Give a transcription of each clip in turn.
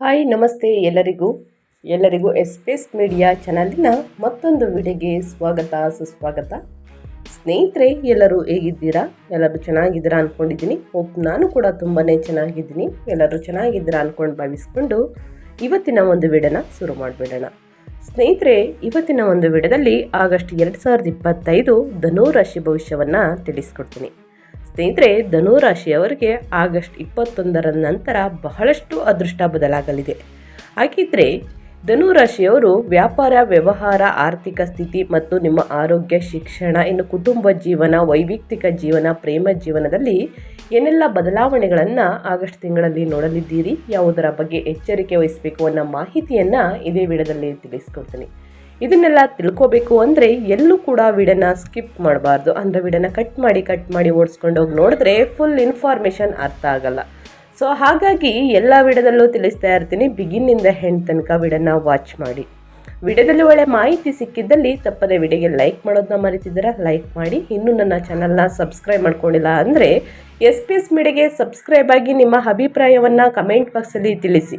Hi, ನಮಸ್ತೆ ಎಲ್ಲರಿಗೂ. ಎಲ್ಲರಿಗೂ ಎಸ್ಪೇಸ್ ಮೀಡಿಯಾ ಚಾನಲಿನ ಮತ್ತೊಂದು ವಿಡಿಯೋಗೆ ಸ್ವಾಗತ, ಸುಸ್ವಾಗತ. ಸ್ನೇಹಿತರೆ, ಎಲ್ಲರೂ ಹೇಗಿದ್ದೀರಾ? ಎಲ್ಲರೂ ಚೆನ್ನಾಗಿದ್ದೀರಾ ಅಂದ್ಕೊಂಡಿದ್ದೀನಿ ಹೋಪ್ ನಾನು ಕೂಡ ತುಂಬಾ ಚೆನ್ನಾಗಿದ್ದೀನಿ. ಎಲ್ಲರೂ ಚೆನ್ನಾಗಿದ್ದೀರಾ ಅಂದ್ಕೊಂಡು ಭಾವಿಸ್ಕೊಂಡು ಇವತ್ತಿನ ಒಂದು ವಿಡಿಯೋನ ಶುರು ಮಾಡಿಬಿಡೋಣ. ಸ್ನೇಹಿತರೆ, ಇವತ್ತಿನ ಒಂದು ವಿಡಿಯೋದಲ್ಲಿ ಆಗಸ್ಟ್ ಎರಡು ಸಾವಿರದ ಇಪ್ಪತ್ತೈದು ಧನುರಾಶಿ ಭವಿಷ್ಯವನ್ನು ತಿಳಿಸ್ಕೊಡ್ತೀನಿ. ಸ್ನೇಹಿತರೆ, ಧನುರಾಶಿಯವರಿಗೆ ಆಗಸ್ಟ್ ಇಪ್ಪತ್ತೊಂದರ ನಂತರ ಬಹಳಷ್ಟು ಅದೃಷ್ಟ ಬದಲಾಗಲಿದೆ. ಹಾಗಿದ್ರೆ ಧನುರಾಶಿಯವರು ವ್ಯಾಪಾರ, ವ್ಯವಹಾರ, ಆರ್ಥಿಕ ಸ್ಥಿತಿ ಮತ್ತು ನಿಮ್ಮ ಆರೋಗ್ಯ, ಶಿಕ್ಷಣ, ಇನ್ನು ಕುಟುಂಬ ಜೀವನ, ವೈಯಕ್ತಿಕ ಜೀವನ, ಪ್ರೇಮ ಜೀವನದಲ್ಲಿ ಏನೆಲ್ಲ ಬದಲಾವಣೆಗಳನ್ನು ಆಗಸ್ಟ್ ತಿಂಗಳಲ್ಲಿ ನೋಡಲಿದ್ದೀರಿ? ಯಾವುದರ ಬಗ್ಗೆ ಎಚ್ಚರಿಕೆ ವಹಿಸಬೇಕು ಅನ್ನೋ ಮಾಹಿತಿಯನ್ನು ಇದೇ ವಿಡಿಯೋದಲ್ಲಿ ತಿಳಿಸ್ಕೊಡ್ತೀನಿ. ಇದನ್ನೆಲ್ಲ ತಿಳ್ಕೋಬೇಕು ಅಂದರೆ ಎಲ್ಲೂ ಕೂಡ ವಿಡನ ಸ್ಕಿಪ್ ಮಾಡಬಾರ್ದು. ಅಂದರೆ ವಿಡನ್ನ ಕಟ್ ಮಾಡಿ ಕಟ್ ಮಾಡಿ ಓಡಿಸ್ಕೊಂಡು ಹೋಗಿ ನೋಡಿದ್ರೆ ಫುಲ್ ಇನ್ಫಾರ್ಮೇಷನ್ ಅರ್ಥ ಆಗಲ್ಲ. ಸೊ ಹಾಗಾಗಿ ಎಲ್ಲ ವಿಡದಲ್ಲೂ ತಿಳಿಸ್ತಾ ಇರ್ತೀನಿ. ಬಿಗಿನ್ನಿಂದ ಹೆಣ್ಣು ತನಕ ವಿಡನ್ನ ವಾಚ್ ಮಾಡಿ. ವಿಡಿಯೋದಲ್ಲಿ ಒಳ್ಳೆ ಮಾಹಿತಿ ಸಿಕ್ಕಿದ್ದಲ್ಲಿ ತಪ್ಪದೆ ವಿಡಿಯೋಗೆ ಲೈಕ್ ಮಾಡೋದನ್ನ ಮರಿತಿದ್ದೀರಾ? ಲೈಕ್ ಮಾಡಿ. ಇನ್ನೂ ನನ್ನ ಚಾನಲ್ನ ಸಬ್ಸ್ಕ್ರೈಬ್ ಮಾಡ್ಕೊಂಡಿಲ್ಲ ಅಂದರೆ ಎಸ್ ಪಿ ಎಸ್ ಮೀಡಿಯಾಗೆ ಸಬ್ಸ್ಕ್ರೈಬ್ ಆಗಿ ನಿಮ್ಮ ಅಭಿಪ್ರಾಯವನ್ನು ಕಮೆಂಟ್ ಬಾಕ್ಸಲ್ಲಿ ತಿಳಿಸಿ.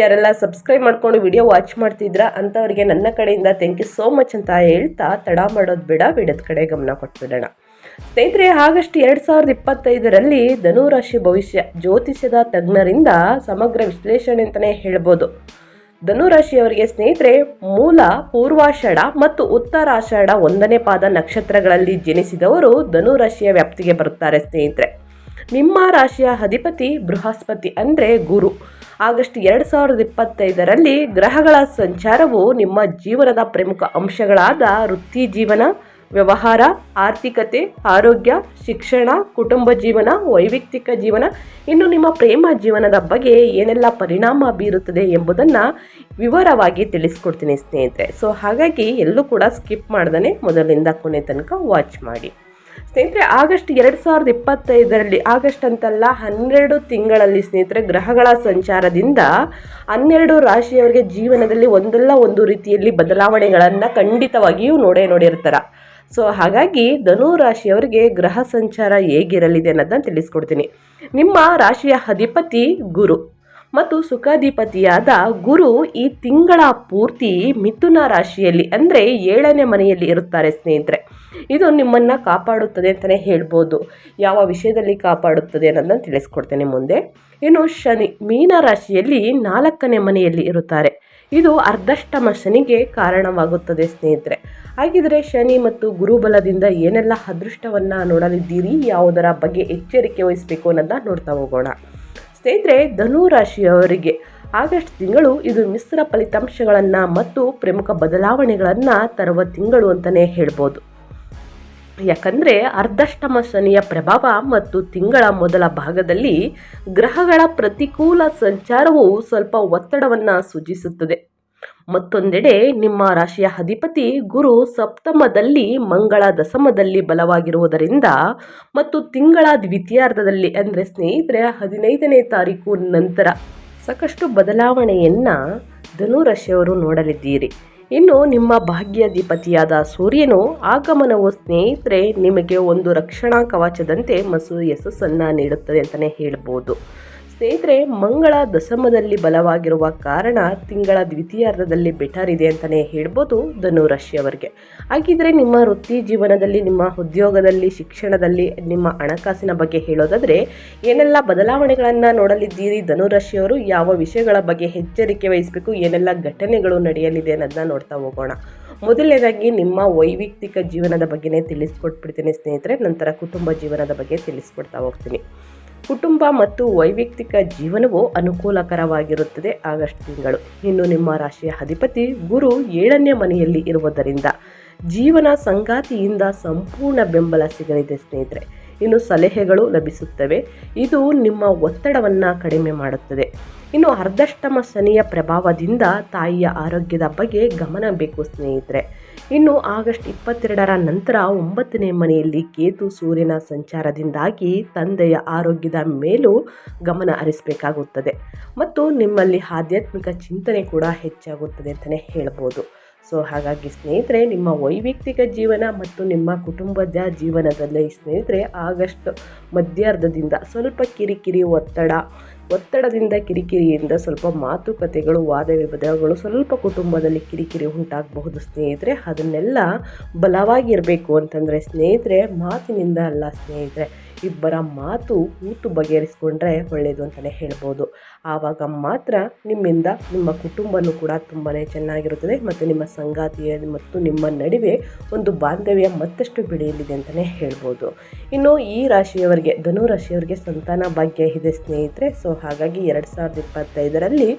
ಯಾರೆಲ್ಲ ಸಬ್ಸ್ಕ್ರೈಬ್ ಮಾಡ್ಕೊಂಡು ವಿಡಿಯೋ ವಾಚ್ ಮಾಡ್ತಿದ್ರಾ ಅಂಥವ್ರಿಗೆ ನನ್ನ ಕಡೆಯಿಂದ ಥ್ಯಾಂಕ್ ಯು ಸೋ ಮಚ್ ಅಂತ ಹೇಳ್ತಾ ತಡ ಮಾಡೋದು ಬೇಡ, ವಿಡಿಯೋದ ಕಡೆ ಗಮನ ಕೊಟ್ಬಿಡೋಣ. ಸ್ನೇಹಿತರೆ, ಆಗಸ್ಟ್ ಎರಡು ಸಾವಿರದ ಇಪ್ಪತ್ತೈದರಲ್ಲಿ ಧನುರಾಶಿ ಭವಿಷ್ಯ ಜ್ಯೋತಿಷ್ಯದ ತಜ್ಞರಿಂದ ಸಮಗ್ರ ವಿಶ್ಲೇಷಣೆ ಅಂತಲೇ ಹೇಳ್ಬೋದು. ಧನುರಾಶಿಯವರಿಗೆ ಸ್ನೇಹಿತರೆ, ಮೂಲ, ಪೂರ್ವಾಷಾಢ ಮತ್ತು ಉತ್ತರಾಷಾಢ ಒಂದನೇ ಪಾದ ನಕ್ಷತ್ರಗಳಲ್ಲಿ ಜನಿಸಿದವರು ಧನುರಾಶಿಯ ವ್ಯಾಪ್ತಿಗೆ ಬರುತ್ತಾರೆ ಸ್ನೇಹಿತರೆ. ನಿಮ್ಮ ರಾಶಿಯ ಅಧಿಪತಿ ಬೃಹಸ್ಪತಿ ಅಂದರೆ ಗುರು. ಆಗಸ್ಟ್ ಎರಡು ಸಾವಿರದ ಇಪ್ಪತ್ತೈದರಲ್ಲಿ ಗ್ರಹಗಳ ಸಂಚಾರವು ನಿಮ್ಮ ಜೀವನದ ಪ್ರಮುಖ ಅಂಶಗಳಾದ ವೃತ್ತಿ ಜೀವನ ವ್ಯವಹಾರ, ಆರ್ಥಿಕತೆ, ಆರೋಗ್ಯ, ಶಿಕ್ಷಣ, ಕುಟುಂಬ ಜೀವನ, ವೈಯಕ್ತಿಕ ಜೀವನ, ಇನ್ನು ನಿಮ್ಮ ಪ್ರೇಮ ಜೀವನದ ಬಗ್ಗೆ ಏನೆಲ್ಲ ಪರಿಣಾಮ ಬೀರುತ್ತದೆ ಎಂಬುದನ್ನು ವಿವರವಾಗಿ ತಿಳಿಸ್ಕೊಡ್ತೀನಿ ಸ್ನೇಹಿತರೆ. ಸೊ ಹಾಗಾಗಿ ಎಲ್ಲೂ ಕೂಡ ಸ್ಕಿಪ್ ಮಾಡ್ದೇ ಮೊದಲಿಂದ ಕೊನೆ ತನಕ ವಾಚ್ ಮಾಡಿ. ಸ್ನೇಹಿತರೆ, ಆಗಸ್ಟ್ ಎರಡು ಸಾವಿರದ ಇಪ್ಪತ್ತೈದರಲ್ಲಿ, ಆಗಸ್ಟ್ ಅಂತಲ್ಲ, ಹನ್ನೆರಡು ತಿಂಗಳಲ್ಲಿ ಸ್ನೇಹಿತರೆ, ಗ್ರಹಗಳ ಸಂಚಾರದಿಂದ ಹನ್ನೆರಡು ರಾಶಿಯವರಿಗೆ ಜೀವನದಲ್ಲಿ ಒಂದಲ್ಲ ಒಂದು ರೀತಿಯಲ್ಲಿ ಬದಲಾವಣೆಗಳನ್ನು ಖಂಡಿತವಾಗಿಯೂ ನೋಡೇ ನೋಡಿರ್ತಾರೆ. ಸೊ ಹಾಗಾಗಿ ಧನು ರಾಶಿಯವರಿಗೆ ಗ್ರಹ ಸಂಚಾರ ಹೇಗಿರಲಿದೆ ಅನ್ನೋದನ್ನು ತಿಳಿಸ್ಕೊಡ್ತೀನಿ. ನಿಮ್ಮ ರಾಶಿಯ ಅಧಿಪತಿ ಗುರು ಮತ್ತು ಸುಖಾಧಿಪತಿಯಾದ ಗುರು ಈ ತಿಂಗಳ ಪೂರ್ತಿ ಮಿಥುನ ರಾಶಿಯಲ್ಲಿ ಅಂದರೆ ಏಳನೇ ಮನೆಯಲ್ಲಿ ಇರುತ್ತಾರೆ ಸ್ನೇಹಿತರೆ. ಇದು ನಿಮ್ಮನ್ನು ಕಾಪಾಡುತ್ತದೆ ಅಂತಲೇ ಹೇಳ್ಬೋದು. ಯಾವ ವಿಷಯದಲ್ಲಿ ಕಾಪಾಡುತ್ತದೆ ಅನ್ನೋದನ್ನು ತಿಳಿಸ್ಕೊಡ್ತೇನೆ ಮುಂದೆ. ಇನ್ನು ಶನಿ ಮೀನ ರಾಶಿಯಲ್ಲಿ ನಾಲ್ಕನೇ ಮನೆಯಲ್ಲಿ ಇರುತ್ತಾರೆ. ಇದು ಅರ್ಧಷ್ಟಮ ಶನಿಗೆ ಕಾರಣವಾಗುತ್ತದೆ ಸ್ನೇಹಿತರೆ. ಹಾಗಿದ್ರೆ ಶನಿ ಮತ್ತು ಗುರುಬಲದಿಂದ ಏನೆಲ್ಲ ಅದೃಷ್ಟವನ್ನು ನೋಡಲಿದ್ದೀರಿ, ಯಾವುದರ ಬಗ್ಗೆ ಎಚ್ಚರಿಕೆ ವಹಿಸಬೇಕು ಅನ್ನೋದನ್ನ ನೋಡ್ತಾ ಹೋಗೋಣ. ಸ್ನೇಹಿತರೆ, ಧನು ರಾಶಿಯವರಿಗೆ ಆಗಸ್ಟ್ ತಿಂಗಳು ಇದು ಮಿಶ್ರ ಫಲಿತಾಂಶಗಳನ್ನು ಮತ್ತು ಪ್ರಮುಖ ಬದಲಾವಣೆಗಳನ್ನು ತರುವ ತಿಂಗಳು ಅಂತಲೇ ಹೇಳ್ಬೋದು. ಯಾಕಂದರೆ, ಅರ್ಧಷ್ಟಮ ಶನಿಯ ಪ್ರಭಾವ ಮತ್ತು ತಿಂಗಳ ಮೊದಲ ಭಾಗದಲ್ಲಿ ಗ್ರಹಗಳ ಪ್ರತಿಕೂಲ ಸಂಚಾರವು ಸ್ವಲ್ಪ ಒತ್ತಡವನ್ನು ಸೂಚಿಸುತ್ತದೆ. ಮತ್ತೊಂದೆಡೆ ನಿಮ್ಮ ರಾಶಿಯ ಅಧಿಪತಿ ಗುರು ಸಪ್ತಮದಲ್ಲಿ ಮಂಗಳ ದಶಮದಲ್ಲಿ ಬಲವಾಗಿರುವುದರಿಂದ ಮತ್ತು ತಿಂಗಳ ದ್ವಿತೀಯಾರ್ಧದಲ್ಲಿ ಅಂದರೆ ಸ್ನೇಹಿತರೆ ಹದಿನೈದನೇ ತಾರೀಕು ನಂತರ ಸಾಕಷ್ಟು ಬದಲಾವಣೆಯನ್ನು ಧನುರಾಶಿಯವರು ನೋಡಲಿದ್ದೀರಿ. ಇನ್ನು ನಿಮ್ಮ ಭಾಗ್ಯಾಧಿಪತಿಯಾದ ಸೂರ್ಯನು ಆಗಮನವು ಸ್ನೇಹಿತರೆ ನಿಮಗೆ ಒಂದು ರಕ್ಷಣಾ ಕವಚದಂತೆ ಮಸು ಯಶಸ್ಸನ್ನು ನೀಡುತ್ತದೆ ಅಂತಲೇ ಹೇಳ್ಬೋದು. ಸ್ನೇಹಿತರೆ, ಮಂಗಳ ದಶಮದಲ್ಲಿ ಬಲವಾಗಿರುವ ಕಾರಣ ತಿಂಗಳ ದ್ವಿತೀಯಾರ್ಧದಲ್ಲಿ ಬೆಟರ್ ಇದೆ ಅಂತಲೇ ಹೇಳ್ಬೋದು ಧನುರಾಶಿಯವರಿಗೆ. ಹಾಗಿದ್ರೆ ನಿಮ್ಮ ವೃತ್ತಿ ಜೀವನದಲ್ಲಿ, ನಿಮ್ಮ ಉದ್ಯೋಗದಲ್ಲಿ, ಶಿಕ್ಷಣದಲ್ಲಿ, ನಿಮ್ಮ ಹಣಕಾಸಿನ ಬಗ್ಗೆ ಹೇಳೋದಾದರೆ, ಏನೆಲ್ಲ ಬದಲಾವಣೆಗಳನ್ನು ನೋಡಲಿದ್ದೀರಿ ಧನುರಾಶಿಯವರು? ಯಾವ ವಿಷಯಗಳ ಬಗ್ಗೆ ಎಚ್ಚರಿಕೆ ವಹಿಸಬೇಕು? ಏನೆಲ್ಲ ಘಟನೆಗಳು ನಡೆಯಲಿದೆ ಅನ್ನೋದನ್ನ ನೋಡ್ತಾ ಹೋಗೋಣ. ಮೊದಲನೇದಾಗಿ ನಿಮ್ಮ ವೈಯಕ್ತಿಕ ಜೀವನದ ಬಗ್ಗೆನೇ ತಿಳಿಸ್ಕೊಟ್ಬಿಡ್ತೀನಿ ಸ್ನೇಹಿತರೆ. ನಂತರ ಕುಟುಂಬ ಜೀವನದ ಬಗ್ಗೆ ತಿಳಿಸ್ಕೊಡ್ತಾ ಹೋಗ್ತೀನಿ. ಕುಟುಂಬ ಮತ್ತು ವೈಯಕ್ತಿಕ ಜೀವನವು ಅನುಕೂಲಕರವಾಗಿರುತ್ತದೆ ಆಗಸ್ಟ್ ತಿಂಗಳು. ಇನ್ನು ನಿಮ್ಮ ರಾಶಿಯ ಅಧಿಪತಿ ಗುರು ಏಳನೇ ಮನೆಯಲ್ಲಿ ಇರುವುದರಿಂದ ಜೀವನ ಸಂಗಾತಿಯಿಂದ ಸಂಪೂರ್ಣ ಬೆಂಬಲ ಸಿಗಲಿದೆ ಸ್ನೇಹಿತರೆ. ಇನ್ನು ಸಲಹೆಗಳು ಲಭಿಸುತ್ತವೆ. ಇದು ನಿಮ್ಮ ಒತ್ತಡವನ್ನು ಕಡಿಮೆ ಮಾಡುತ್ತದೆ. ಇನ್ನು ಅರ್ಧಷ್ಟಮ ಶನಿಯ ಪ್ರಭಾವದಿಂದ ತಾಯಿಯ ಆರೋಗ್ಯದ ಬಗ್ಗೆ ಗಮನ ಬೇಕು ಸ್ನೇಹಿತರೆ. ಇನ್ನು ಆಗಸ್ಟ್ ಇಪ್ಪತ್ತೆರಡರ ನಂತರ ಒಂಬತ್ತನೇ ಮನೆಯಲ್ಲಿ ಕೇತು ಸೂರ್ಯನ ಸಂಚಾರದಿಂದಾಗಿ ತಂದೆಯ ಆರೋಗ್ಯದ ಮೇಲೂ ಗಮನ ಹರಿಸಬೇಕಾಗುತ್ತದೆ. ಮತ್ತು ನಿಮ್ಮಲ್ಲಿ ಆಧ್ಯಾತ್ಮಿಕ ಚಿಂತನೆ ಕೂಡ ಹೆಚ್ಚಾಗುತ್ತದೆ ಅಂತಲೇ ಹೇಳ್ಬೋದು. ಸೊ, ಹಾಗಾಗಿ ಸ್ನೇಹಿತರೆ, ನಿಮ್ಮ ವೈಯಕ್ತಿಕ ಜೀವನ ಮತ್ತು ನಿಮ್ಮ ಕುಟುಂಬದ ಜೀವನದಲ್ಲಿ ಸ್ನೇಹಿತರೆ, ಆಗಸ್ಟ್ ಮಧ್ಯಾರ್ಧದಿಂದ ಸ್ವಲ್ಪ ಕಿರಿಕಿರಿ ಒತ್ತಡ ಒತ್ತಡದಿಂದ ಕಿರಿಕಿರಿಯಿಂದ ಸ್ವಲ್ಪ ಮಾತುಕತೆಗಳು ವಾದ ವಿವಾದಗಳು ಸ್ವಲ್ಪ ಕುಟುಂಬದಲ್ಲಿ ಕಿರಿಕಿರಿ ಉಂಟಾಗಬಹುದು. ಸ್ನೇಹಿತರೆ, ಅದನ್ನೆಲ್ಲ ಬಲವಾಗಿರಬೇಕು ಅಂತಂದರೆ ಸ್ನೇಹಿತರೆ, ಮಾತಿನಿಂದ ಅಲ್ಲ ಸ್ನೇಹಿತರೆ. ಇಬ್ಬರ ಮಾತು ಕೂತು ಬಗೆಹರಿಸ್ಕೊಂಡ್ರೆ ಒಳ್ಳೆಯದು ಅಂತಲೇ ಹೇಳ್ಬೋದು. ಆವಾಗ ಮಾತ್ರ ನಿಮ್ಮಿಂದ ನಿಮ್ಮ ಕುಟುಂಬನೂ ಕೂಡ ತುಂಬಾ ಚೆನ್ನಾಗಿರುತ್ತದೆ ಮತ್ತು ನಿಮ್ಮ ಸಂಗಾತಿಯ ಮತ್ತು ನಿಮ್ಮ ನಡುವೆ ಒಂದು ಬಾಂಧವ್ಯ ಮತ್ತಷ್ಟು ಬೆಳೆಯಲಿದೆ ಅಂತಲೇ ಹೇಳ್ಬೋದು. ಇನ್ನು ಈ ರಾಶಿಯವರಿಗೆ, ಧನು ರಾಶಿಯವರಿಗೆ ಸಂತಾನ ಭಾಗ್ಯ ಇದೆ ಸ್ನೇಹಿತರೆ. ಸೊ ಹಾಗಾಗಿ ಎರಡು ಸಾವಿರದ ಇಪ್ಪತ್ತೈದರಲ್ಲಿ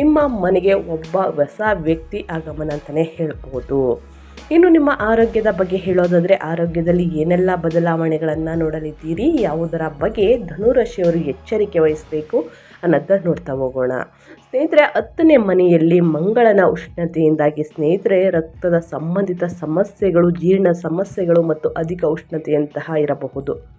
ನಿಮ್ಮ ಮನೆಗೆ ಒಬ್ಬ ಹೊಸ ವ್ಯಕ್ತಿ ಆಗಮನ ಅಂತಲೇ ಹೇಳ್ಬೋದು. ಇನ್ನು ನಿಮ್ಮ ಆರೋಗ್ಯದ ಬಗ್ಗೆ ಹೇಳೋದಾದರೆ ಆರೋಗ್ಯದಲ್ಲಿ ಏನೆಲ್ಲ ಬದಲಾವಣೆಗಳನ್ನು ನೋಡಲಿದ್ದೀರಿ, ಯಾವುದರ ಬಗ್ಗೆ ಧನುರಾಶಿಯವರು ಎಚ್ಚರಿಕೆ ವಹಿಸಬೇಕು ಅನ್ನೋದನ್ನ ನೋಡ್ತಾ ಹೋಗೋಣ. ಸ್ನೇಹಿತರೆ, ಹತ್ತನೇ ಮನೆಯಲ್ಲಿ ಮಂಗಳನ ಉಷ್ಣತೆಯಿಂದಾಗಿ ಸ್ನೇಹಿತರೆ, ರಕ್ತದ ಸಂಬಂಧಿತ ಸಮಸ್ಯೆಗಳು, ಜೀರ್ಣ ಸಮಸ್ಯೆಗಳು ಮತ್ತು ಅಧಿಕ ಉಷ್ಣತೆಯಂತಹ ಇರಬಹುದು.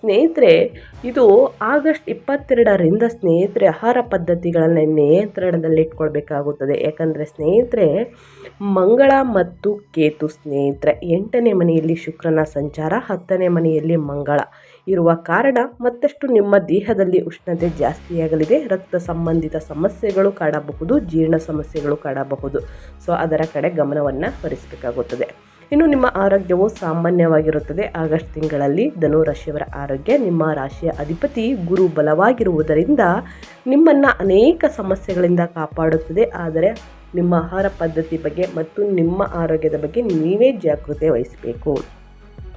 ಸ್ನೇಹಿತರೆ, ಇದು ಆಗಸ್ಟ್ ಇಪ್ಪತ್ತೆರಡರಿಂದ ಸ್ನೇಹಿತರೆ ಆಹಾರ ಪದ್ಧತಿಗಳನ್ನು ನಿಯಂತ್ರಣದಲ್ಲಿ ಇಟ್ಕೊಳ್ಬೇಕಾಗುತ್ತದೆ. ಯಾಕಂದರೆ ಸ್ನೇಹಿತರೆ, ಮಂಗಳ ಮತ್ತು ಕೇತು ಸ್ನೇಹಿತರೆ, ಎಂಟನೇ ಮನೆಯಲ್ಲಿ ಶುಕ್ರನ ಸಂಚಾರ, ಹತ್ತನೇ ಮನೆಯಲ್ಲಿ ಮಂಗಳ. ಇರುವ ಕಾರಣ ಮತ್ತಷ್ಟು ನಿಮ್ಮ ದೇಹದಲ್ಲಿ ಉಷ್ಣತೆ ಜಾಸ್ತಿಯಾಗಲಿದೆ ರಕ್ತ ಸಂಬಂಧಿತ ಸಮಸ್ಯೆಗಳು ಕಾಡಬಹುದು, ಜೀರ್ಣ ಸಮಸ್ಯೆಗಳು ಕಾಡಬಹುದು. ಸೊ ಅದರ ಕಡೆ ಗಮನವನ್ನು ಹರಿಸಬೇಕಾಗುತ್ತದೆ. ಇನ್ನು ನಿಮ್ಮ ಆರೋಗ್ಯವು ಸಾಮಾನ್ಯವಾಗಿರುತ್ತದೆ. ಆಗಸ್ಟ್ ತಿಂಗಳಲ್ಲಿ ಧನು ರಾಶಿಯವರ ಆರೋಗ್ಯ ನಿಮ್ಮ ರಾಶಿಯ ಅಧಿಪತಿ ಗುರು ಬಲವಾಗಿರುವುದರಿಂದ ನಿಮ್ಮನ್ನು ಅನೇಕ ಸಮಸ್ಯೆಗಳಿಂದ ಕಾಪಾಡುತ್ತದೆ. ಆದರೆ ನಿಮ್ಮ ಆಹಾರ ಪದ್ಧತಿ ಬಗ್ಗೆ ಮತ್ತು ನಿಮ್ಮ ಆರೋಗ್ಯದ ಬಗ್ಗೆ ನೀವೇ ಜಾಗೃತೆ ವಹಿಸಬೇಕು.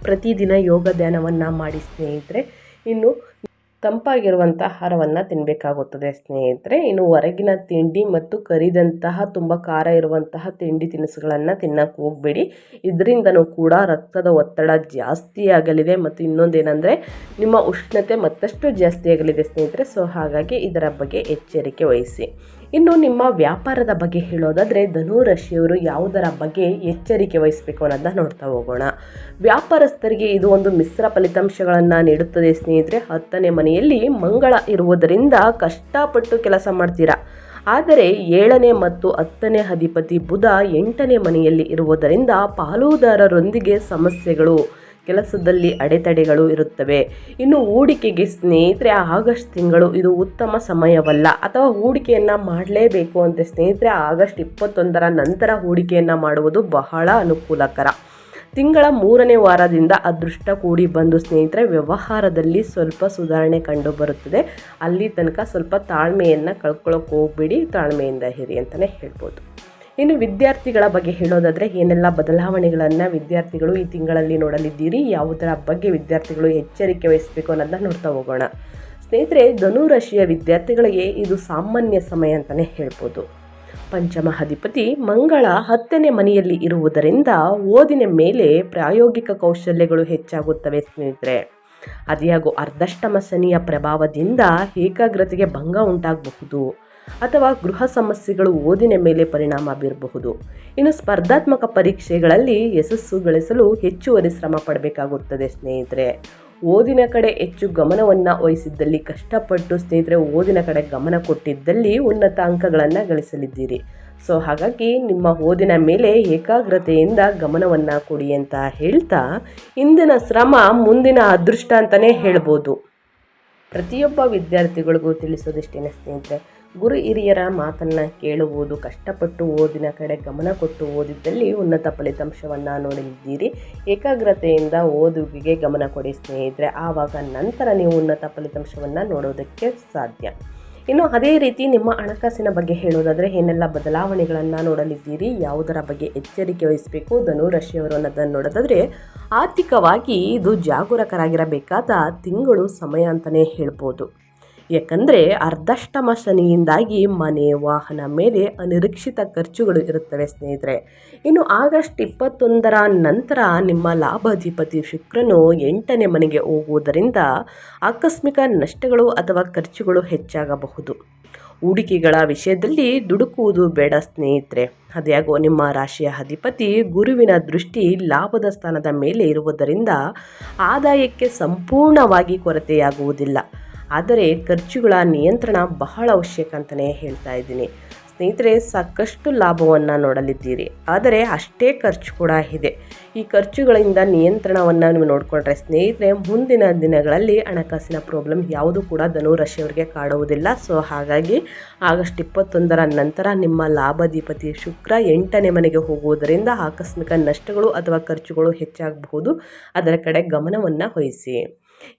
ಪ್ರತಿದಿನ ಯೋಗ ಧ್ಯಾನವನ್ನು ಮಾಡಿ ಸ್ನೇಹಿತರೆ, ಇನ್ನು ತಂಪಾಗಿರುವಂಥ ಆಹಾರವನ್ನು ತಿನ್ನಬೇಕಾಗುತ್ತದೆ ಸ್ನೇಹಿತರೆ, ಇನ್ನು ಹೊರಗಿನ ತಿಂಡಿ ಮತ್ತು ಕರಿದಂತಹ ತುಂಬ ಖಾರ ಇರುವಂತಹ ತಿಂಡಿ ತಿನಿಸುಗಳನ್ನು ತಿನ್ನಕ್ಕೆ ಹೋಗಬೇಡಿ. ಇದರಿಂದನೂ ಕೂಡ ರಕ್ತದ ಒತ್ತಡ ಜಾಸ್ತಿ ಆಗಲಿದೆ ಮತ್ತು ಇನ್ನೊಂದೇನೆಂದರೆ ನಿಮ್ಮ ಉಷ್ಣತೆ ಮತ್ತಷ್ಟು ಜಾಸ್ತಿ ಆಗಲಿದೆ ಸ್ನೇಹಿತರೆ. ಸೊ, ಹಾಗಾಗಿ ಇದರ ಬಗ್ಗೆ ಎಚ್ಚರಿಕೆ ವಹಿಸಿ. ಇನ್ನು ನಿಮ್ಮ ವ್ಯಾಪಾರದ ಬಗ್ಗೆ ಹೇಳೋದಾದರೆ ಧನು ರಾಶಿಯವರು ಯಾವುದರ ಬಗ್ಗೆ ಎಚ್ಚರಿಕೆ ವಹಿಸಬೇಕು ಅನ್ನೋದನ್ನ ನೋಡ್ತಾ ಹೋಗೋಣ. ವ್ಯಾಪಾರಸ್ಥರಿಗೆ ಇದು ಒಂದು ಮಿಶ್ರ ಫಲಿತಾಂಶಗಳನ್ನು ನೀಡುತ್ತದೆ ಸ್ನೇಹಿತರೆ. ಹತ್ತನೇ ಮನೆಯಲ್ಲಿ ಮಂಗಳ ಇರುವುದರಿಂದ ಕಷ್ಟಪಟ್ಟು ಕೆಲಸ ಮಾಡ್ತೀರಾ? ಆದರೆ ಏಳನೇ ಮತ್ತು ಹತ್ತನೇ ಅಧಿಪತಿ ಬುಧ ಎಂಟನೇ ಮನೆಯಲ್ಲಿ ಇರುವುದರಿಂದ ಪಾಲುದಾರರೊಂದಿಗೆ ಸಮಸ್ಯೆಗಳು. ಕೆಲಸದಲ್ಲಿ ಅಡೆತಡೆಗಳು ಇರುತ್ತವೆ. ಇನ್ನು ಹೂಡಿಕೆಗೆ ಸ್ನೇಹಿತರೆ ಆಗಸ್ಟ್ ತಿಂಗಳು ಇದು ಉತ್ತಮ ಸಮಯವಲ್ಲ. ಅಥವಾ ಹೂಡಿಕೆಯನ್ನು ಮಾಡಲೇಬೇಕು ಅಂತ ಸ್ನೇಹಿತರೆ, ಆಗಸ್ಟ್ ಇಪ್ಪತ್ತೊಂದರ ನಂತರ ಹೂಡಿಕೆಯನ್ನು ಮಾಡುವುದು ಬಹಳ ಅನುಕೂಲಕರ. ತಿಂಗಳ ಮೂರನೇ ವಾರದಿಂದ ಅದೃಷ್ಟ ಕೂಡಿ ಬಂದು ಸ್ನೇಹಿತರೆ, ವ್ಯವಹಾರದಲ್ಲಿ ಸ್ವಲ್ಪ ಸುಧಾರಣೆ ಕಂಡು ಬರುತ್ತದೆ. ಅಲ್ಲಿ ತನಕ ಸ್ವಲ್ಪ ತಾಳ್ಮೆಯನ್ನು ಕಳ್ಕೊಳ್ಳೋಕೆ ಹೋಗ್ಬಿಡಿ, ತಾಳ್ಮೆಯಿಂದ ಹಿರಿ ಅಂತಲೇ ಹೇಳ್ಬೋದು. ಇನ್ನು ವಿದ್ಯಾರ್ಥಿಗಳ ಬಗ್ಗೆ ಹೇಳೋದಾದರೆ ಏನೆಲ್ಲ ಬದಲಾವಣೆಗಳನ್ನು ವಿದ್ಯಾರ್ಥಿಗಳು ಈ ತಿಂಗಳಲ್ಲಿ ನೋಡಲಿದ್ದೀರಿ? ಯಾವುದರ ಬಗ್ಗೆ ವಿದ್ಯಾರ್ಥಿಗಳು ಎಚ್ಚರಿಕೆ ವಹಿಸಬೇಕು ಅನ್ನೋದನ್ನ ನೋಡ್ತಾ ಹೋಗೋಣ. ಸ್ನೇಹಿತರೆ ಧನುರಾಶಿಯ ವಿದ್ಯಾರ್ಥಿಗಳಿಗೆ ಇದು ಸಾಮಾನ್ಯ ಸಮಯ ಅಂತಲೇ ಹೇಳ್ಬೋದು. ಪಂಚಮ ಅಧಿಪತಿ ಮಂಗಳ ಹತ್ತನೇ ಮನೆಯಲ್ಲಿ ಇರುವುದರಿಂದ ಓದಿನ ಮೇಲೆ ಪ್ರಾಯೋಗಿಕ ಕೌಶಲ್ಯಗಳು ಹೆಚ್ಚಾಗುತ್ತವೆ ಸ್ನೇಹಿತರೆ. ಅದಿಯಾಗೂ ಅರ್ಧಷ್ಟಮ ಶನಿಯ ಪ್ರಭಾವದಿಂದ ಏಕಾಗ್ರತೆಗೆ ಭಂಗ ಉಂಟಾಗಬಹುದು. ಅಥವಾ ಗೃಹ ಸಮಸ್ಯೆಗಳು ಓದಿನ ಮೇಲೆ ಪರಿಣಾಮ ಬೀರಬಹುದು. ಇನ್ನು ಸ್ಪರ್ಧಾತ್ಮಕ ಪರೀಕ್ಷೆಗಳಲ್ಲಿ ಯಶಸ್ಸು ಗಳಿಸಲು ಹೆಚ್ಚುವರಿ ಶ್ರಮ ಪಡಬೇಕಾಗುತ್ತದೆ ಸ್ನೇಹಿತರೆ. ಓದಿನ ಕಡೆ ಹೆಚ್ಚು ಗಮನವನ್ನು ವಹಿಸಿದ್ದಲ್ಲಿ ಕಷ್ಟಪಟ್ಟು ಸ್ನೇಹಿತರೆ ಓದಿನ ಕಡೆ ಗಮನ ಕೊಟ್ಟಿದ್ದಲ್ಲಿ ಉನ್ನತ ಅಂಕಗಳನ್ನು ಗಳಿಸಲಿದ್ದೀರಿ. ಸೊ, ಹಾಗಾಗಿ ನಿಮ್ಮ ಓದಿನ ಮೇಲೆ ಏಕಾಗ್ರತೆಯಿಂದ ಗಮನವನ್ನು ಕೊಡಿ ಅಂತ ಹೇಳ್ತಾ ಇಂದಿನ ಶ್ರಮ ಮುಂದಿನ ಅದೃಷ್ಟ ಅಂತಲೇ ಹೇಳ್ಬೋದು. ಪ್ರತಿಯೊಬ್ಬ ವಿದ್ಯಾರ್ಥಿಗಳಿಗೂ ತಿಳಿಸೋದಿಷ್ಟೇನೆ ಸ್ನೇಹಿತರೆ. ಗುರು ಹಿರಿಯರ ಮಾತನ್ನು ಕೇಳುವುದು, ಕಷ್ಟಪಟ್ಟು ಓದಿನ ಕಡೆ ಗಮನ ಕೊಟ್ಟು ಓದಿದ್ದಲ್ಲಿ ಉನ್ನತ ಫಲಿತಾಂಶವನ್ನು ನೋಡಲಿದ್ದೀರಿ. ಏಕಾಗ್ರತೆಯಿಂದ ಓದುವಿಗೆ ಗಮನ ಕೊಡಿ ಸ್ನೇಹಿತರೆ, ಆವಾಗ ನಂತರ ನೀವು ಉನ್ನತ ಫಲಿತಾಂಶವನ್ನು ನೋಡೋದಕ್ಕೆ ಸಾಧ್ಯ. ಇನ್ನು ಅದೇ ರೀತಿ ನಿಮ್ಮ ಹಣಕಾಸಿನ ಬಗ್ಗೆ ಹೇಳೋದಾದರೆ ಏನೆಲ್ಲ ಬದಲಾವಣೆಗಳನ್ನು ನೋಡಲಿದ್ದೀರಿ, ಯಾವುದರ ಬಗ್ಗೆ ಎಚ್ಚರಿಕೆ ವಹಿಸಬೇಕು ಧನು ರಾಶಿಯವರು ಅನ್ನೋದನ್ನು ನೋಡೋದಾದರೆ, ಆರ್ಥಿಕವಾಗಿ ಇದು ಜಾಗರೂಕರಾಗಿರಬೇಕಾದ ತಿಂಗಳು ಸಮಯ ಅಂತಲೇ ಹೇಳ್ಬೋದು. ಯಾಕಂದರೆ ಅರ್ಧಷ್ಟಮ ಶನಿಯಿಂದಾಗಿ ಮನೆ, ವಾಹನ ಮೇಲೆ ಅನಿರೀಕ್ಷಿತ ಖರ್ಚುಗಳು ಇರುತ್ತವೆ ಸ್ನೇಹಿತರೆ. ಇನ್ನು ಆಗಸ್ಟ್ ಇಪ್ಪತ್ತೊಂದರ ನಂತರ ನಿಮ್ಮ ಲಾಭಾಧಿಪತಿ ಶುಕ್ರನು ಎಂಟನೇ ಮನೆಗೆ ಹೋಗುವುದರಿಂದ ಆಕಸ್ಮಿಕ ನಷ್ಟಗಳು ಅಥವಾ ಖರ್ಚುಗಳು ಹೆಚ್ಚಾಗಬಹುದು. ಹೂಡಿಕೆಗಳ ವಿಷಯದಲ್ಲಿ ದುಡುಕುವುದು ಬೇಡ ಸ್ನೇಹಿತರೆ. ಅದ್ಯಾಗೋ ನಿಮ್ಮ ರಾಶಿಯ ಅಧಿಪತಿ ಗುರುವಿನ ದೃಷ್ಟಿ ಲಾಭದ ಸ್ಥಾನದ ಮೇಲೆ ಇರುವುದರಿಂದ ಆದಾಯಕ್ಕೆ ಸಂಪೂರ್ಣವಾಗಿ ಕೊರತೆಯಾಗುವುದಿಲ್ಲ. ಆದರೆ ಖರ್ಚುಗಳ ನಿಯಂತ್ರಣ ಬಹಳ ಅವಶ್ಯಕ ಅಂತಲೇ ಹೇಳ್ತಾ ಇದ್ದೀನಿ. ಸ್ನೇಹಿತರೆ, ಸಾಕಷ್ಟು ಲಾಭವನ್ನು ನೋಡಲಿದ್ದೀರಿ. ಆದರೆ ಅಷ್ಟೇ ಖರ್ಚು ಕೂಡ ಇದೆ. ಈ ಖರ್ಚುಗಳಿಂದ ನಿಯಂತ್ರಣವನ್ನು ನೀವು ನೋಡಿಕೊಂಡ್ರೆ ಸ್ನೇಹಿತರೆ, ಮುಂದಿನ ದಿನಗಳಲ್ಲಿ ಹಣಕಾಸಿನ ಪ್ರಾಬ್ಲಮ್ ಯಾವುದು ಕೂಡ ಧನುರಾಶಿಯವರಿಗೆ ಕಾಡುವುದಿಲ್ಲ. ಸೊ ಹಾಗಾಗಿ ಆಗಸ್ಟ್ ಇಪ್ಪತ್ತೊಂದರ ನಂತರ ನಿಮ್ಮ ಲಾಭಾಧಿಪತಿ ಶುಕ್ರ ಎಂಟನೇ ಮನೆಗೆ ಹೋಗುವುದರಿಂದ ಆಕಸ್ಮಿಕ ನಷ್ಟಗಳು ಅಥವಾ ಖರ್ಚುಗಳು ಹೆಚ್ಚಾಗಬಹುದು. ಅದರ ಕಡೆ ಗಮನವನ್ನು ವಹಿಸಿ.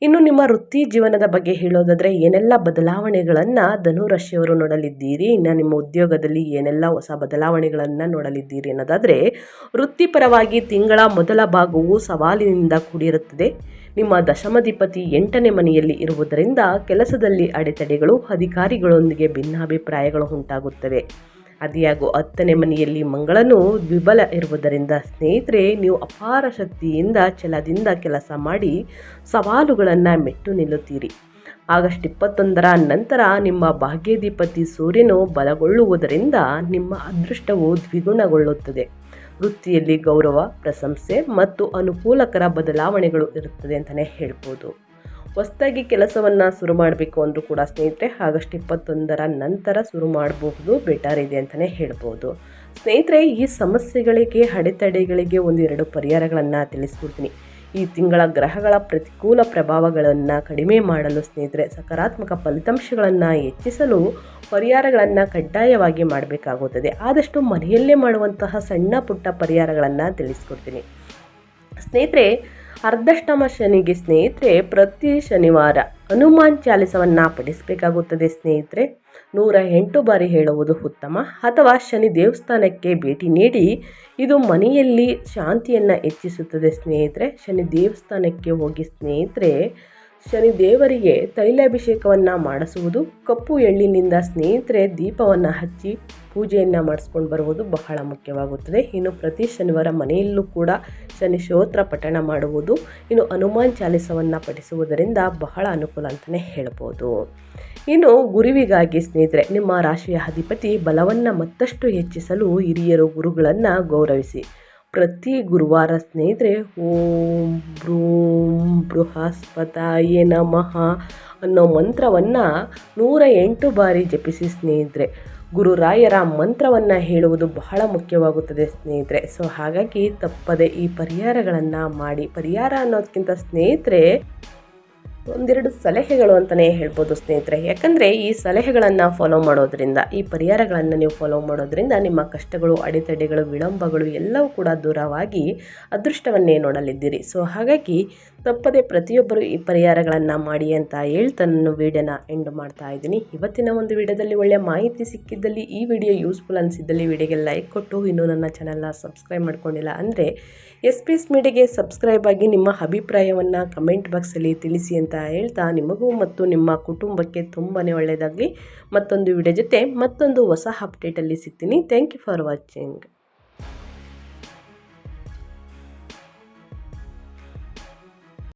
ಇನ್ನು ನಿಮ್ಮ ವೃತ್ತಿ ಜೀವನದ ಬಗ್ಗೆ ಹೇಳೋದಾದರೆ ಏನೆಲ್ಲ ಬದಲಾವಣೆಗಳನ್ನು ಧನುರಾಶಿಯವರು ನೋಡಲಿದ್ದೀರಿ? ಇನ್ನು ನಿಮ್ಮ ಉದ್ಯೋಗದಲ್ಲಿ ಏನೆಲ್ಲ ಹೊಸ ಬದಲಾವಣೆಗಳನ್ನು ನೋಡಲಿದ್ದೀರಿ ಅನ್ನೋದಾದರೆ ವೃತ್ತಿಪರವಾಗಿ ತಿಂಗಳ ಮೊದಲ ಭಾಗವು ಸವಾಲಿನಿಂದ ಕೂಡಿರುತ್ತದೆ. ನಿಮ್ಮ ದಶಮಧಿಪತಿ ಎಂಟನೇ ಮನೆಯಲ್ಲಿ ಇರುವುದರಿಂದ ಕೆಲಸದಲ್ಲಿ ಅಡೆತಡೆಗಳು, ಅಧಿಕಾರಿಗಳೊಂದಿಗೆ ಭಿನ್ನಾಭಿಪ್ರಾಯಗಳು ಉಂಟಾಗುತ್ತವೆ. ಅದಿಯಾಗೋ ಹತ್ತನೇ ಮನೆಯಲ್ಲಿ ಮಂಗಳನು ದ್ವಿಬಲ ಇರುವುದರಿಂದ ಸ್ನೇಹಿತರೆ, ನೀವು ಅಪಾರ ಶಕ್ತಿಯಿಂದ, ಛಲದಿಂದ ಕೆಲಸ ಮಾಡಿ ಸವಾಲುಗಳನ್ನು ಮೆಟ್ಟು ನಿಲ್ಲುತ್ತೀರಿ. ಆಗಸ್ಟ್ ಇಪ್ಪತ್ತೊಂದರ ನಂತರ ನಿಮ್ಮ ಭಾಗ್ಯಾಧಿಪತಿ ಸೂರ್ಯನು ಬಲಗೊಳ್ಳುವುದರಿಂದ ನಿಮ್ಮ ಅದೃಷ್ಟವು ದ್ವಿಗುಣಗೊಳ್ಳುತ್ತದೆ. ವೃತ್ತಿಯಲ್ಲಿ ಗೌರವ, ಪ್ರಶಂಸೆ ಮತ್ತು ಅನುಕೂಲಕರ ಬದಲಾವಣೆಗಳು ಇರುತ್ತದೆ ಅಂತಲೇ ಹೇಳ್ಬೋದು. ಹೊಸದಾಗಿ ಕೆಲಸವನ್ನು ಶುರು ಮಾಡಬೇಕು ಅಂದರೂ ಕೂಡ ಸ್ನೇಹಿತರೆ, ಆಗಸ್ಟ್ ಇಪ್ಪತ್ತೊಂದರ ನಂತರ ಶುರು ಮಾಡಬಹುದು, ಬೆಟರ್ ಇದೆ ಅಂತಲೇ ಹೇಳ್ಬೋದು. ಸ್ನೇಹಿತರೆ, ಈ ಸಮಸ್ಯೆಗಳಿಗೆ, ಅಡೆತಡೆಗಳಿಗೆ ಒಂದೆರಡು ಪರಿಹಾರಗಳನ್ನು ತಿಳಿಸ್ಕೊಡ್ತೀನಿ. ಈ ತಿಂಗಳ ಗ್ರಹಗಳ ಪ್ರತಿಕೂಲ ಪ್ರಭಾವಗಳನ್ನು ಕಡಿಮೆ ಮಾಡಲು ಸ್ನೇಹಿತರೆ, ಸಕಾರಾತ್ಮಕ ಫಲಿತಾಂಶಗಳನ್ನು ಹೆಚ್ಚಿಸಲು ಪರಿಹಾರಗಳನ್ನು ಕಡ್ಡಾಯವಾಗಿ ಮಾಡಬೇಕಾಗುತ್ತದೆ. ಆದಷ್ಟು ಮನೆಯಲ್ಲೇ ಮಾಡುವಂತಹ ಸಣ್ಣ ಪುಟ್ಟ ಪರಿಹಾರಗಳನ್ನು ತಿಳಿಸ್ಕೊಡ್ತೀನಿ. ಸ್ನೇಹಿತರೆ ಅರ್ಧಷ್ಟಮ ಶನಿಗೆ ಸ್ನೇಹಿತರೆ, ಪ್ರತಿ ಶನಿವಾರ ಹನುಮಾನ್ ಚಾಲಿಸವನ್ನು ಪಡಿಸಬೇಕಾಗುತ್ತದೆ ಸ್ನೇಹಿತರೆ. ನೂರ ಎಂಟು ಬಾರಿ ಹೇಳುವುದು ಉತ್ತಮ. ಅಥವಾ ಶನಿ ದೇವಸ್ಥಾನಕ್ಕೆ ಭೇಟಿ ನೀಡಿ, ಇದು ಮನೆಯಲ್ಲಿ ಶಾಂತಿಯನ್ನು ಹೆಚ್ಚಿಸುತ್ತದೆ ಸ್ನೇಹಿತರೆ. ಶನಿ ದೇವಸ್ಥಾನಕ್ಕೆ ಹೋಗಿ ಸ್ನೇಹಿತರೆ ಶನಿ ದೇವರಿಗೆ ತೈಲಾಭಿಷೇಕವನ್ನು ಮಾಡಿಸುವುದು, ಕಪ್ಪು ಎಳ್ಳಿನಿಂದ ಸ್ನೇಹಿತರೆ ದೀಪವನ್ನು ಹಚ್ಚಿ ಪೂಜೆಯನ್ನು ಮಾಡಿಸ್ಕೊಂಡು ಬರುವುದು ಬಹಳ ಮುಖ್ಯವಾಗುತ್ತದೆ. ಇನ್ನು ಪ್ರತಿ ಶನಿವಾರ ಮನೆಯಲ್ಲೂ ಕೂಡ ಶನಿ ಶೋತ್ರ ಪಠಣ ಮಾಡುವುದು, ಇನ್ನು ಹನುಮಾನ್ ಚಾಲಿಸವನ್ನು ಪಠಿಸುವುದರಿಂದ ಬಹಳ ಅನುಕೂಲ ಅಂತಲೇ ಹೇಳ್ಬೋದು. ಇನ್ನು ಗುರುವಿಗಾಗಿ ಸ್ನೇಹಿತರೆ, ನಿಮ್ಮ ರಾಶಿಯ ಅಧಿಪತಿ ಬಲವನ್ನು ಮತ್ತಷ್ಟು ಹೆಚ್ಚಿಸಲು ಹಿರಿಯರು ಗುರುಗಳನ್ನು ಗೌರವಿಸಿ. ಪ್ರತಿ ಗುರುವಾರ ಸ್ನೇಹಿತರೆ, ಓಂ ಬ್ರೂಂ ಬೃಹಸ್ಪತಾಯ ನಮಃ ಅನ್ನೋ ಮಂತ್ರವನ್ನು ನೂರ ಎಂಟು ಬಾರಿ ಜಪಿಸಿ ಸ್ನೇಹಿತರೆ. ಗುರುರಾಯರ ಮಂತ್ರವನ್ನು ಹೇಳುವುದು ಬಹಳ ಮುಖ್ಯವಾಗುತ್ತದೆ ಸ್ನೇಹಿತರೆ. ಸೊ ಹಾಗಾಗಿ ತಪ್ಪದೆ ಈ ಪರಿಹಾರಗಳನ್ನು ಮಾಡಿ, ಪರಿಹಾರ ಅನ್ನೋದಕ್ಕಿಂತ ಸ್ನೇಹಿತರೆ ಒಂದೆರಡು ಸಲಹೆಗಳು ಅಂತಲೇ ಹೇಳ್ಬೋದು ಸ್ನೇಹಿತರೆ. ಯಾಕಂದರೆ ಈ ಸಲಹೆಗಳನ್ನು ಫಾಲೋ ಮಾಡೋದ್ರಿಂದ, ಈ ಪರಿಹಾರಗಳನ್ನು ನೀವು ಫಾಲೋ ಮಾಡೋದ್ರಿಂದ ನಿಮ್ಮ ಕಷ್ಟಗಳು, ಅಡೆತಡೆಗಳು, ವಿಳಂಬಗಳು ಎಲ್ಲವೂ ಕೂಡ ದೂರವಾಗಿ ಅದೃಷ್ಟವನ್ನೇ ನೋಡಲಿದ್ದೀರಿ. ಸೊ ಹಾಗಾಗಿ ತಪ್ಪದೆ ಪ್ರತಿಯೊಬ್ಬರು ಈ ಪರಿಹಾರಗಳನ್ನು ಮಾಡಿ ಅಂತ ಹೇಳ್ತಾ ನಾನು ವೀಡಿಯೋನ ಎಂಡ್ ಮಾಡ್ತಾ ಇದ್ದೀನಿ. ಇವತ್ತಿನ ಒಂದು ವಿಡಿಯೋದಲ್ಲಿ ಒಳ್ಳೆಯ ಮಾಹಿತಿ ಸಿಕ್ಕಿದ್ದಲ್ಲಿ, ಈ ವಿಡಿಯೋ ಯೂಸ್ಫುಲ್ ಅನಿಸಿದ್ದಲ್ಲಿ ವಿಡಿಯೋಗೆ ಲೈಕ್ ಕೊಟ್ಟು, ಇನ್ನೂ ನನ್ನ ಚಾನಲ್ನ ಸಬ್ಸ್ಕ್ರೈಬ್ ಮಾಡ್ಕೊಂಡಿಲ್ಲ ಅಂದರೆ, ಎಸ್ ಪಿ ಎಸ್ ಮೀಡಿಯಾಗೆ ಸಬ್ಸ್ಕ್ರೈಬ್ ಆಗಿ ನಿಮ್ಮ ಅಭಿಪ್ರಾಯವನ್ನು ಕಮೆಂಟ್ ಬಾಕ್ಸಲ್ಲಿ ತಿಳಿಸಿ ಅಂತ ಹೇಳ್ತಾ ನಿಮಗೂ ಮತ್ತು ನಿಮ್ಮ ಕುಟುಂಬಕ್ಕೆ ತುಂಬಾ ಒಳ್ಳೆಯದಾಗಲಿ ಮತ್ತೊಂದು ವಿಡಿಯೋ ಜೊತೆ ಮತ್ತೊಂದು ಹೊಸ ಅಪ್ಡೇಟಲ್ಲಿ ಸಿಗ್ತೀನಿ. Thank you for watching